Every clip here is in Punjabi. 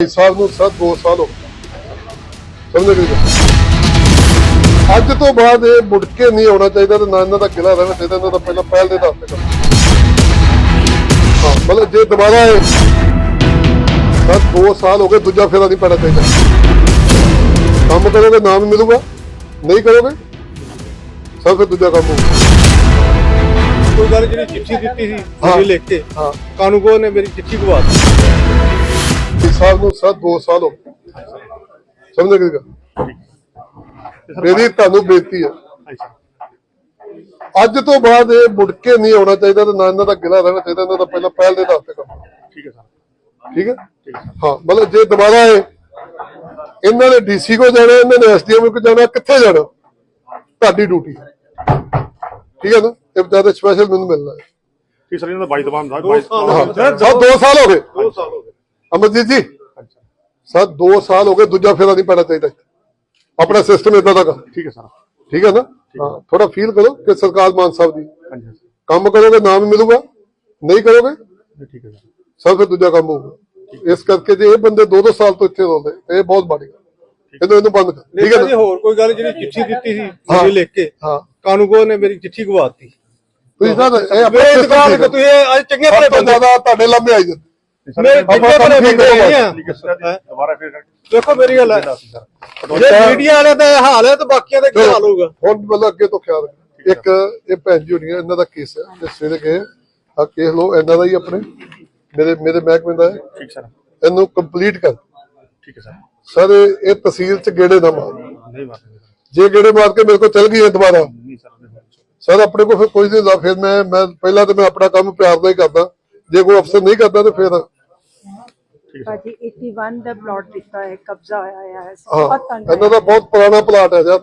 ਇਸ ਸਾਲ ਨੂੰ ਸਰ 2 ਸਾਲ ਹੋ ਗਏ। ਸਮਝ ਗਏ ਅੱਜ ਤੋਂ ਬਾਅਦ ਇਹ ਮੁੜ ਕੇ ਨਹੀਂ ਆਉਣਾ ਚਾਹੀਦਾ ਤੇ ਨਾ ਇਹਨਾਂ ਦਾ ਕਿਲਾ ਰਹਿਣਾ ਚਾਹੀਦਾ ਇਹਨਾਂ ਦਾ ਪਹਿਲਾਂ ਪਹਿਲ ਦੇ ਕਰੋ ਹਾਂ ਮਤਲਬ ਜੇ ਦੁਬਾਰਾ ਇਹ ਸਰ 2 ਸਾਲ ਹੋ ਗਏ ਦੂਜਾ ਫੇਰਾ ਨਹੀਂ ਪੈਣਾ ਚਾਹੀਦਾ। ਕੰਮ ਕਰੋਗੇ ਨਾਮ ਮਿਲੂਗਾ। ਨਹੀਂ ਕਰੋਗੇ ਸਰ ਫਿਰ ਦੂਜਾ ਕੰਮ ਹੋਊਗਾ। ਕੋਈ ਗੱਲ ਜਿਹੜੀ ਚਿੱਠੀ ਦਿੱਤੀ ਸੀ। ਮੇਰੀ ਲਿਖ ਕੇ ਹਾਂ। ਕਾਨੂੰਗੋ ਨੇ ਮੇਰੀ ਚਿੱਠੀ ਗਵਾ ਦਿੱਤੀ। ਸਾਲ ਨੂੰ ਸਰ 2 ਸਾਲ ਹੋ ਗਏ। ਸਮਝ ਗਏ? ਮੇਰੀ ਤੁਹਾਨੂੰ ਬੇਨਤੀ ਹੈ। ਅੱਜ ਤੋਂ ਬਾਅਦ ਇਹ ਮੁੜ ਕੇ ਨਹੀਂ ਆਉਣਾ ਚਾਹੀਦਾ ਤੇ ਨਾ ਇਹਨਾਂ ਦਾ ਗਿਲਾ ਰਹਿਣਾ ਚਾਹੀਦਾ ਇਹਨਾਂ ਦਾ ਪਹਿਲਾਂ ਪਹਿਲ ਦੇ ਦਾਅਵੇ ਕਰੋ ਠੀਕ ਹੈ ਸਰ। ਠੀਕ ਹੈ? ਹਾਂ ਮਤਲਬ ਜੇ ਦੁਬਾਰਾ ਇਹ ਇਹਨਾਂ ਨੇ ਡੀਸੀ ਕੋ ਜਾਣਾ ਇਹਨਾਂ ਨੇ ਐਸਡੀਐਮ ਕੋ ਜਾਣਾ ਕਿੱਥੇ ਜਾਣਾ? ਤੁਹਾਡੀ ਡਿਊਟੀ। ਠੀਕ ਹੈ ਨਾ? ਇਹ ਬਤਾ ਸਪੈਸ਼ਲ ਮੈਨੂੰ ਮਿਲਣਾ ਹੈ। ਕਿ ਸਰ ਇਹਨਾਂ ਦਾ 22 ਦਬਾਨ ਦਾ ਦੋ ਸਾਲ ਹਾਂ ਹੋ ਗਏ। ਸਰ 2 ਸਾਲ ਹੋ ਗਏ। 2 ਸਾਲ ਹੋ ਗਏ। ਅਮਰਜੀਤ ਜੀ। ਸਰ 2 ਸਾਲ ਹੋ ਗਏ ਦੂਜਾ ਫੇਰਾ ਨਹੀਂ ਪੈਣਾ ਚਾਹੀਦਾ ਆਪਣਾ ਸਿਸਟਮ ਇਦਾਂ ਦਾ ਠੀਕ ਹੈ ਸਰ। ਠੀਕ ਹੈ ਨਾ? ਥੋੜਾ ਫੀਲ ਕਰੋ ਕਿ ਸਰਕਾਰ ਮਾਨ ਸਾਹਿਬ ਦੀ ਕੰਮ ਕਰੋਗੇ ਨਾਮ ਮਿਲੂਗਾ। ਨਹੀਂ ਕਰੋਗੇ? ਠੀਕ ਹੈ ਸਰ। ਫਿਰ ਦੂਜਾ ਕੰਮ ਹੋਊਗਾ। ਇਸ ਕਰਕੇ ਜੇ ਇਹ ਬੰਦੇ ਦੋ ਦੋ ਸਾਲ ਤੋਂ ਇੱਥੇ ਰਹਿੰਦੇ ਇਹ ਬਹੁਤ ਮਾੜੀ ਗੱਲ। ਇਹਨੂੰ ਇਹਨੂੰ ਬੰਦ ਕਰ। ਠੀਕ ਹੈ ਜੀ ਨਾ? ਹੋਰ ਕੋਈ ਗੱਲ ਜਿਹੜੀ ਚਿੱਠੀ ਦਿੱਤੀ ਸੀ। ਮੇਰੀ ਲਿਖ ਕੇ ਹਾਂ। ਕਾਨੂੰਗੋ ਨੇ ਮੇਰੀ ਚਿੱਠੀ ਗਵਾ ਦਿੱਤੀ ਤੁਸੀਂ ਸਰ ਇਹ ਆਪਣਾ। ਤੁਸੀਂ ਅੱਜ ਚੰਗੇ ਭਲੇ ਬੰਦੇ। ਜ਼ਿਆਦਾ ਤੁਹਾਡੇ ਲੰਮੇ ਆਈ ਜਾਂਦੇ। ਮੇਰੇ ਆਪਾਂ ਚੰਗੇ ਕੰਮ ਭਲੇ ਠੀਕ ਬੰਦੇ ਕਰੋ ਨਹੀਂ ਆ? ਠੀਕ ਹੈ ਸਰ ਦੁਬਾਰਾ ਫਿਰ ਦੇਖੋ ਮੇਰੀ ਗੱਲ ਹੈ। ਜੇ ਮੀਡੀਆ ਵਾਲਿਆਂ ਦਾ ਇਹ ਹਾਲ ਹੈ ਤਾਂ ਬਾਕੀਆਂ ਦਾ ਕੀ ਹਾਲ ਹੋਊਗਾ? ਹੁਣ ਮਤਲਬ ਅੱਗੇ ਤੋਂ ਖਿਆਲ ਰੱਖਣਾ। ਇੱਕ ਇਹ ਭੈਣ ਜੀ ਹੋਣੀ ਹੈ ਇਹਨਾਂ ਦਾ ਕੇਸ ਹੈ। ਤੇ ਸਵੇਰੇ ਗਏ ਆ ਕੇਸ ਲੋ ਇਹਨਾਂ ਦਾ ਹੀ ਆਪਣੇ। ਮੇਰੇ ਮੇਰੇ ਮਹਿਕਮੇ ਦਾ ਹੈ। ਠੀਕ ਸਰ। ਇਹਨੂੰ ਕੰਪਲੀਟ ਕਰ। ਠੀਕ ਹੈ ਸਰ। ਸਰ ਇਹ ਤਹਿਸੀਲ ਚ ਗੇੜੇ ਨਾ ਮਾਰ। ਨਹੀਂ ਬਾਤ ਨਹੀਂ ਜੇ ਗੇੜੇ ਮਾਰ ਕੇ ਮੇਰੇ ਕੋਲ ਚਲ ਗਈ ਹੈ ਦੁਬਾਰਾ। ਨਹੀਂ ਸਰ ਆਪਣੇ ਕੋਲ ਫਿਰ ਕੋਈ ਨਹੀਂ ਹੁੰਦਾ। ਫਿਰ ਮੈਂ ਮੈਂ ਪਹਿਲਾਂ ਤਾਂ ਮੈਂ ਆਪਣਾ ਕੰਮ ਪਿਆਰ ਨਾਲ ਹੀ ਕਰਦਾ। ਜੇ ਕੋਈ ਅਫਸਰ ਨਹੀਂ ਕਰਦਾ ਤੇ ਫਿਰ ਭਾਜੀ 81 ਦਾ ਪਲਾਟ ਦਿੱਤਾ ਹੈ ਕਬਜ਼ਾ ਹੋਇਆ ਹੈ ਬਹੁਤ ਤੰਗ ਇਹਨਾਂ ਦਾ ਬਹੁਤ ਪੁਰਾਣਾ ਪਲਾਟ ਹੈ ਯਾਰ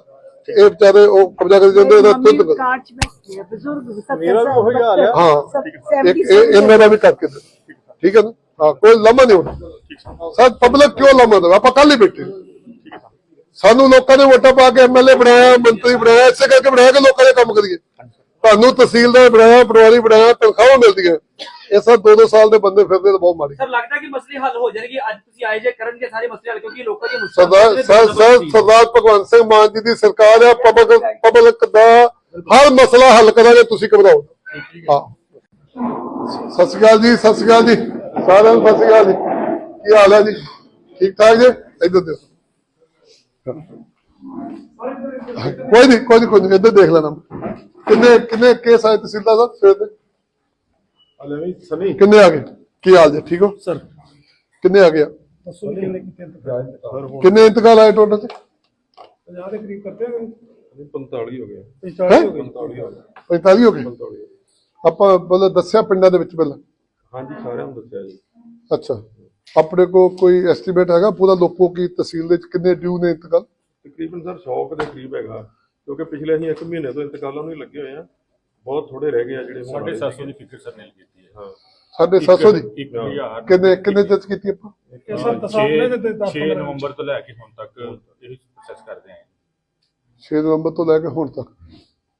ਇਹ ਵਿਚਾਰੇ ਉਹ ਕਬਜ਼ਾ ਕਰੀ ਜਾਂਦੇ ਇਹਦਾ ਤੁੱਤ ਕਾਰ ਚ ਬੈਠੀ ਹੈ ਬਜ਼ੁਰਗ ਸੱਤਰ ਮੇਰਾ ਵੀ ਉਹੀ ਹਾਲ ਹੈ। ਹਾਂ ਇੱਕ ਇਹ ਇਹਨਾਂ ਦਾ ਵੀ ਕਰਕੇ ਠੀਕ ਹੈ ਨਾ? ਹਾਂ ਕੋਈ ਲੰਮਾ ਨਹੀਂ ਹੋਣਾ। ਸਰ। ਪਬਲਿਕ ਕਿਉਂ ਲੰਮਾ ਦੇਵੇ? ਆਪਾਂ ਕੱਲ ਹੀ ਬੈਠੇ। ਸਾਨੂੰ ਲੋਕਾਂ ਨੇ ਵੋਟਾਂ ਪਾ ਕੇ ਐਮਐਲਏ ਬਣਾਇਆ ਮੰਤਰੀ ਬਣਾਇਆ ਇਸੇ ਕਰਕੇ ਬਣਾਇਆ ਕਿ ਲੋਕਾਂ ਦੇ ਕੰਮ ਕਰੀਏ। ਤੁਹਾਨੂੰ ਤਹਿਸੀਲਦਾਰ ਬਣਾਇਆ ਪਟਵਾਰੀ ਬਣਾਇਆ ਤਨਖਾਹਾਂ ਮਿਲਦੀਆਂ। ਇਹ ਸਭ ਦੋ ਦੋ ਸਾਲ ਦੇ ਬੰਦੇ ਫਿਰਦੇ ਤਾਂ ਬਹੁਤ ਮਾੜੀ ਸਰ ਲੱਗਦਾ ਕਿ ਮਸਲੇ ਹੱਲ ਹੋ ਜਾਣਗੇ। ਅੱਜ ਤੁਸੀਂ ਆਏ ਜੇ ਕਰਨਗੇ ਸਾਰੇ ਮਸਲੇ ਹੱਲ ਕਿਉਂਕਿ ਲੋਕਾਂ ਦੀ ਮੁਸ਼ਕਲ ਸਰਦਾਰ ਸਰ ਸਰ ਸਰਦਾਰ ਭਗਵੰਤ ਸਿੰਘ ਮਾਨ ਜੀ ਦੀ ਸਰਕਾਰ ਹੈ ਪਬਲਿਕ ਪਬਲਿਕ ਦਾ ਹਰ ਮਸਲਾ ਹੱਲ ਕਰਾਂਗੇ ਤੁਸੀਂ ਘਬਰਾਓ। ਹਾਂ। ਸਤਿ ਸ਼੍ਰੀ ਅਕਾਲ ਜੀ ਸਤਿ ਸ਼੍ਰੀ ਅਕਾਲ ਜੀ। ਸਾਰਿਆਂ ਨੂੰ ਸਤਿ ਸ਼੍ਰੀ ਅਕਾਲ ਜੀ। ਕੀ ਹਾਲ ਹੈ ਜੀ? ਠੀਕ ਠਾਕ ਜੀ? ਇੱਧਰ ਦੇਖੋ। ਕੋਈ ਨਹੀਂ ਕੋਈ ਨਹੀਂ ਕੋਈ ਨਹੀਂ ਇੱਧਰ ਦੇਖ ਲੈਣਾ। ਕਿੰਨੇ ਕਿੰਨੇ ਕੇਸ ਆਏ ਤਹਿਸੀਲਦਾਰ ਸਾਹਿਬ ਸਵੇਰ ਦੇ? ਹਲੇ ਸਨੀ। ਕਿੰਨੇ ਆ ਗਏ? ਕੀ ਹਾਲ ਜੀ? ਠੀਕ ਹੋ? ਸਰ। ਕਿੰਨੇ ਆ ਗਏ ਦੱਸੋ ਕਿੰਨੇ ਇੰਤਕਾਲ ਆਏ ਟੋਟਲ ਚ? 50 ਦੇ ਕਰੀਬ ਕਰਤੇ ਹੋਗੇ 45 ਹੋ ਗਏ। 45 ਹੋ? ਗਏ। 45 ਹੋ ਗਏ। ਆਪਾਂ ਬੋਲੇ ਦੱਸਿਆ ਪਿੰਡਾਂ ਦੇ ਵਿੱਚ ਪਹਿਲਾਂ? ਹਾਂਜੀ ਸਾਰਿਆਂ ਨੂੰ ਦੱਸਿਆ ਜੀ। ਅੱਛਾ। ਆਪਣੇ ਕੋ ਕੋਈ ਐਸਟੀਮੇਟ ਹੈਗਾ? ਪੂਰਾ ਲੋਕੋ ਕੀ ਤਹਿਸੀਲ ਦੇ ਵਿੱਚ ਕਿੰਨੇ ਡਿਊ ਨੇ ਇੰਤਕਾਲ? ਤਕਰੀਬਨ ਸਰ 100 ਕੁ ਦੇ ਕਰੀਬ ਹੈਗਾ। ਕਿਉਂਕਿ ਪਿਛਲੇ ਅਸੀਂ 1 ਮਹੀਨੇ ਤੋਂ ਇੰਤਕਾਲਾਂ ਨੂੰ ਹੀ ਲੱਗੇ ਹੋਏ ਆ। ਬਹੁਤ ਥੋੜੇ ਰਹਿ ਗਏ ਆ ਜਿਹੜੇ ਹੁਣ ਵਾਲੇ। 750 ਦੀ ਫਿਕਰ ਸਰ ਨੇ ਕੀਤੀ ਹੈ। ਹਾਂ। ਸਾਡੇ 700 ਦੀ? 1000 ਕਿੰਨੇ ਕਿੰਨੇ ਜੱਜ ਕੀਤੀ ਆਪਾਂ? ਇਹ ਸਰ ਦਸਾਂ ਨੇ ਤੇ 10 6 ਨਵੰਬਰ ਤੋਂ ਲੈ ਕੇ ਹੁਣ ਤੱਕ ਇਹ ਪ੍ਰੋਸੈਸ ਕਰਦੇ ਆਂ। 6 ਨਵੰਬਰ ਤੋਂ ਲੈ ਕੇ ਹੁਣ ਤੱਕ?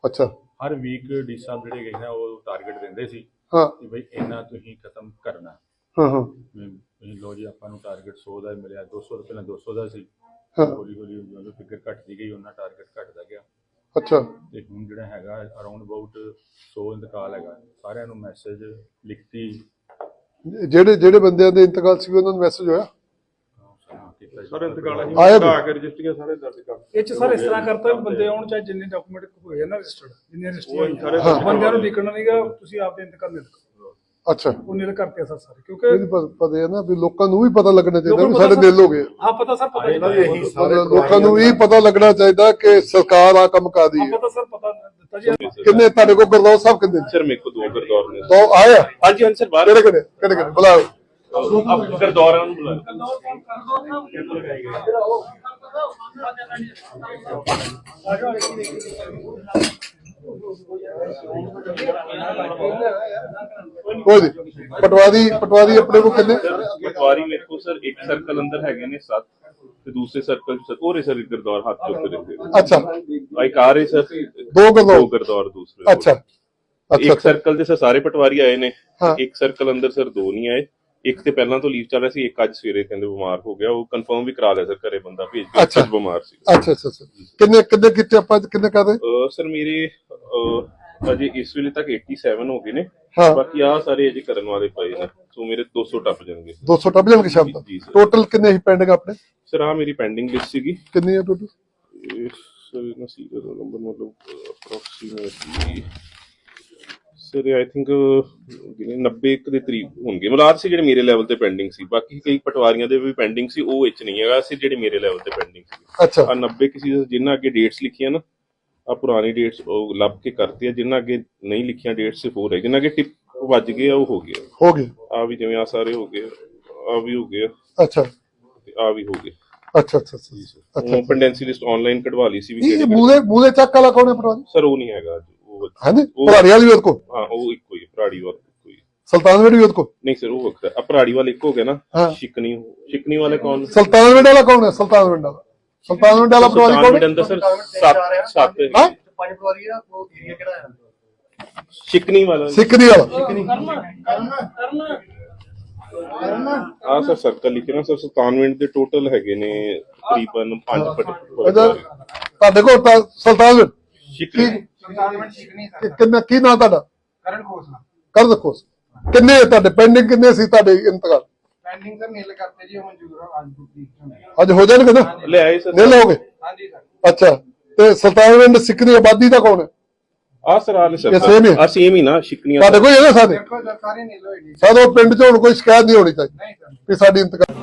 ਅੱਛਾ। ਹਰ ਵੀਕ ਡੀ ਸਾਹਿਬ ਜਿਹੜੇ ਗਏ ਨੇ ਉਹ ਟਾਰਗੇਟ ਦਿੰਦੇ ਸੀ ਹਾਂ। ਕਿ ਬਈ ਇੰਨਾ ਤੁਸੀਂ ਖਤਮ ਕਰਨਾ। ਹਾਂ ਹਾਂ। ਵੀ ਤੁਸੀਂ ਲੋ ਜੀ ਆਪਾਂ ਨੂੰ ਟਾਰਗੇਟ 100 ਦਾ ਹੀ ਮਿਲਿਆ 200 ਤੋਂ ਪਹਿਲਾਂ 200 ਦਾ ਸੀ। ਹਾਂ। ਹੌਲੀ ਹੌਲੀ ਜਦੋਂ ਫਿਕਰ ਘਟਦੀ ਗਈ ਉਹਨਾਂ ਟਾਰਗੇਟ ਘਟਦਾ ਗਿਆ। ਅੱਛਾ। ਤੇ ਹੁਣ ਜਿਹੜਾ ਹੈਗਾ ਅਰਾਊਂਡ ਅਬਾਊਟ 100 ਇੰਤਕਾਲ ਹੈਗਾ। ਸਾਰਿਆਂ ਨੂੰ ਮੈਸੇਜ ਲਿਖਤੀ। ਜਿਹੜੇ ਜਿਹੜੇ ਬੰਦਿਆਂ ਦੇ ਇੰਤਕਾਲ ਸੀ ਉਹਨਾਂ ਨੂੰ ਮੈਸੇਜ ਹੋਇਆ। ਸਰ ਇੰਤਕਾਲ ਅਸੀਂ ਆਏ ਕਢਾ ਕੇ ਰਜਿਸਟਰੀਆਂ ਸਾਰੇ ਦਰਜ ਕਰ ਇਹ ਚ ਸਰ ਇਸ ਤਰ੍ਹਾਂ ਕਰਤਾ ਵੀ ਬੰਦੇ ਆਉਣ ਚਾਹੇ ਜਿੰਨੇ ਡਾਕੂਮੈਂਟ ਹੋਏ ਆ ਨਾ ਰਜਿਸਟਰਡ ਜਿੰਨੇ ਰਜਿਸਟਰ ਉਹ ਸਾਰੇ ਹੋਏ ਬੰਦਿਆਂ ਨੂੰ ਲਿਖਣਾ ਨਹੀਂਗਾ ਤੁਸੀਂ ਆਪਦੇ ਇੰਤਕਾਲ ਅੱਛਾ। ਉਹ ਨਿਲ ਕਰਤੇ ਸਰ ਸਾਰੇ ਕਿਉਂਕਿ ਪ- ਪਤਾ ਹੈ ਨਾ ਵੀ ਲੋਕਾਂ ਨੂੰ ਵੀ ਪਤਾ ਲੱਗਣਾ ਚਾਹੀਦਾ ਲੋਕਾਂ ਵੀ ਨੂੰ ਸਾਡੇ ਪਤਾ ਦਿਲ ਹੋ ਗਏ। ਹਾਂ ਪਤਾ ਸਰ ਪਤਾ ਇਹਨਾਂ ਦੀ ਇਹੀ ਮਤਲਬ ਲੋਕਾਂ ਨੂੰ ਵੀ ਪਤਾ ਲੱਗਣਾ ਚਾਹੀਦਾ ਕਿ ਸਰਕਾਰ ਆ ਕੰਮ ਕਰਦੀ ਹਾਂ ਹੈ ਪਤਾ ਸਰ ਪਤਾ ਦਿੱਤਾ ਜੀ। ਕਿੰਨੇ ਤੁਹਾਡੇ ਕੋਲ ਗੁਰਦੌਰ ਸਾਹਿਬ ਕਿੰਨੇ ਨੇ? ਸਰ ਮੇਰੇ ਕੋ ਦੋ ਗਰਦੌਰ ਨੇ। ਦੋ ਆਏ ਆ? ਹਾਂਜੀ ਹਾਂਜੀ ਸਰ ਬਾਹਰ। ਕਿਹੜੇ ਕਿਹੜੇ? ਕਿਹੜੇ ਕਿਹੜੇ? ਬੁਲਾਓ। ਆਪ ਗਰਦੌਰਾਂ ਨੂੰ ਬੁਲਾ ਕੋਈ ਨਹੀਂ ਪਟਵਾਰੀ ਪਟਵਾਰੀ ਆਪਣੇ ਕੋਲ ਕਿੰਨੇ? ਪਟਵਾਰੀ ਕੋਲ ਸਰ ਇੱਕ ਸਰਕਲ ਅੰਦਰ ਹੈਗੇ ਨੇ 7 ਤੇ ਦੂਸਰੇ ਸਰਕਲ ਚ ਹੋਰ ਸਰ ਗਰਦੌਰ ਹੱਥ ਚੁੱਕ ਰਹੇ ਨੇ। ਅੱਛਾ। ਇੱਕ ਆ ਰਹੇ ਸਰ ਦੋ ਗਰਦੌਰ। ਦੋ ਗਰਦੌਰ ਦੂਸਰੇ ਅੱਛਾ। ਇੱਕ ਸਰਕਲ ਦੇ ਸਰ ਸਾਰੇ ਪਟਵਾਰੀ ਆਏ ਨੇ। ਇੱਕ ਸਰਕਲ ਅੰਦਰ ਸਰ ਦੋ ਨਹੀਂ ਆਏ ਇੱਕ ਤੇ ਪਹਿਲਾਂ ਤੋਂ ਲੀਵ ਚੱਲ ਰਿਹਾ ਸੀ ਇੱਕ ਅੱਜ ਸਵੇਰੇ ਕਹਿੰਦੇ ਬਿਮਾਰ ਹੋ ਗਿਆ ਉਹ ਕਨਫਰਮ ਵੀ ਕਰਾ ਲਿਆ ਸਰ ਘਰੇ ਬੰਦਾ ਭੇਜ ਕੇ। ਅੱਜ ਬਿਮਾਰ ਸੀ। ਅੱਛਾ ਅੱਛਾ ਕਿੰਨੇ ਕਿੰਨੇ ਕੀਤੇ ਆਪਾਂ ਕਿੰਨੇ ਕਰਦੇ ਸਰ ਮੇਰੇ ਅਜੇ ਇਸ ਵੇਲੇ ਤੱਕ 87 ਹੋ ਗਏ ਨੇ। ਹਾਂ। ਬਾਕੀ ਆ ਸਾਰੇ ਅਜੇ ਕਰਨ ਵਾਲੇ ਪਏ ਨੇ ਸੋ ਮੇਰੇ 200 ਟੱਪ ਜਾਣਗੇ। 200 ਟੱਪ ਜਾਣਗੇ ਸ਼ਾਮ ਤੱਕ? ਜੀ। ਟੋਟਲ ਕਿੰਨੇ ਹੀ ਪੈਂਡਿੰਗ ਆਪਣੇ? ਸਰ ਆ ਮੇਰੀ ਪੈਂਡਿੰਗ ਲਿਸਟ ਸੀਗੀ। ਕਿੰਨੀ ਹੈ ਟੋਟਲ ਸਰ ਨਾ ਸੀਰੀਅਲ ਨੰਬਰ ਮਤਲਬ ਅਪਰੋਕਸੀਮੇਟਲੀ ਸਰ ਆਈ ਥਿੰਕ 90 ਕੁ ਦੇ ਕਰੀਬ ਹੋਣਗੇ। ਮਲਾਦ ਸੀ ਜਿਹੜੇ ਮੇਰੇ ਲੈਵਲ ਤੇ ਪੈਂਡਿੰਗ ਸੀ। ਬਾਕੀ ਕਈ ਪਟਵਾਰੀਆਂ ਦੇ ਵੀ ਪੈਂਡਿੰਗ ਸੀ ਉਹ ਵਿੱਚ ਨਹੀਂ ਹੈਗਾ। ਸੀ ਜਿਹੜੇ ਮੇਰੇ ਲੈਵਲ ਤੇ ਪੈਂਡਿੰਗ ਸੀ। ਅੱਛਾ। ਆ 90 ਕਿਸੇ ਜਿੰਨਾ ਅੱਗੇ ਡੇਟਸ ਲਿਖੀਆਂ ਨਾ ਆ ਪੁਰਾਣੀ ਡੇਟਸ ਉਹ ਲੱਭ ਕੇ ਕਰਤੀ ਆ ਜਿੰਨਾ ਅੱਗੇ ਨਹੀਂ ਲਿਖੀਆਂ ਡੇਟਸ ਸਿਰਫ ਹੋ ਰਹੇ ਜਿੰਨਾ ਅੱਗੇ ਟਿਪ ਵੱਜ ਗਏ ਆ ਉਹ ਹੋ ਗਏ ਹੋ ਗਏ। ਆ ਵੀ ਜਿਵੇਂ ਆ ਸਾਰੇ ਹੋ ਗਏ ਆ ਵੀ ਹੋ ਗਏ ਅੱਛਾ। ਤੇ ਆ ਵੀ ਹੋ ਗਏ ਅੱਛਾ ਅੱਛਾ ਅੱਛਾ ਪੈਂਡੈਂਸੀ ਲਿਸਟ ਆਨਲਾਈਨ ਕਢਵਾ ਲਈ ਸੀ ਵੀ ਇਹ ਮੂਲੇ ਮੂਲੇ ਚੱਕ ਵਾਲਾ ਕੌਣ ਹੈ ਭਰਾ ਸਰ ਉਹ ਨਹੀਂ ਹੈਗਾ ਅੱਜ, ਉਹ ਹਾਂਜੀ ਭਰਾੜੀ ਵਾਲੀ ਵੀ ਕੋਲ? ਹਾਂ ਉਹ ਇੱਕੋ ਹੀ ਪਰਾੜੀ ਵਾਲਾ ਹੈ। ਸੁਲਤਾਨਵਿੰਡ ਵੀ ਕੋਲ? ਨਹੀਂ ਸਰ ਉਹ ਵੱਖਰਾ ਆ ਪਰਾੜੀ ਵਾਲਾ ਇੱਕ ਹੋ ਗਿਆ ਨਾ। ਸ਼ਿਕਨੀ ਸ਼ਿਕਨੀ ਵਾਲੇ ਕੌਣ? ਸੁਲਤਾਨਵਿੰਡ ਵਾਲਾ ਕੌਣ ਹੈ? ਸੁਲਤਾਨਵਿੰਡ ਵਾਲਾ। ਵਾਲਾ ਸੁਲਤਾਨਵਿੰਡ ਹੈ ਅੰਦਰ ਸਰ ਸੱਤ ਸੱਤ ਹਾਂ ਪੰਜ ਪਟਵਾਰੀ ਆ ਉਹ ਏਰੀਆ ਕਿਹੜਾ ਹੈ? ਸ਼ਿਕਨੀ ਵਾਲਾ। ਸਿੱਖਦੀ ਵਾਲਾ। ਆ ਸਰ ਸਰਕਲ ਲਿਖੇ ਨਾ ਸਰ ਸੁਲਤਾਨਵਿੰਡ ਦੇ ਟੋਟਲ ਹੈਗੇ ਨੇ ਤਕਰੀਬਨ 5 ਅੱਛਾ। ਪਟ ਤੁਹਾਡੇ ਕੋਲ ਤਾਂ ਸੁਲਤਾਨਵਿੰਡ ਸ਼ਿਕਨੀ। ਕਿ- ਕਿੰਨਾ ਕੀ ਨਾਂ ਤੁਹਾਡਾ? ਕਰਨ ਖੋਸਲਾ। ਕਰ ਦੇਖੋ ਕਿੰਨੇ ਤੁਹਾਡੇ? ਪੈਂਡਿੰਗ ਕਿੰਨੇ ਸੀ ਤੁਹਾਡੇ ਇੰਤਕਾਲ? ਪੈਂਡਿੰਗ ਸਰ ਨੀਲ ਕਰਤੇ ਜੀ ਉਹ ਮਨਜ਼ੂਰ ਆ ਅੱਜ ਦੀ ਅੱਜ ਹੋ ਜਾਣਗੇ ਨਾ? ਲੈ ਆਏ ਸਰ। ਲਓਗੇ? ਹਾਂਜੀ ਸਰ। ਅੱਛਾ ਤੇ ਸੁਲਤਾਨਵਿੰਡ ਸਿੱਖ ਦੀ ਆਬਾਦੀ ਦਾ ਕੌਣ ਹੈ? ਆ ਸਰ ਆ ਲੈ ਸਰ। ਇਹ ਹੀ ਹੈ? ਆ ਸੇਮ ਹੀ ਨਾ ਸ਼ਿਕਨੀਆਂ ਤੁਹਾਡੇ ਕੋਲ ਹੀ ਹੈ ਨਾ ਸਾਰੇ ਦੇਖੋ ਸਰ ਸਾਰੇ ਨੀਲ ਹੋਏ ਨਹੀਂ ਸਾਡੇ ਪਿੰਡ 'ਚ ਹੁਣ ਕੋਈ ਸ਼ਿਕਾਇਤ ਨਹੀਂ ਹੋਣੀ ਚਾਹੀਦੀ ਨਹੀਂ ਸਰ। ਵੀ ਸਾਡੀ ਇੰਤਕਾਲ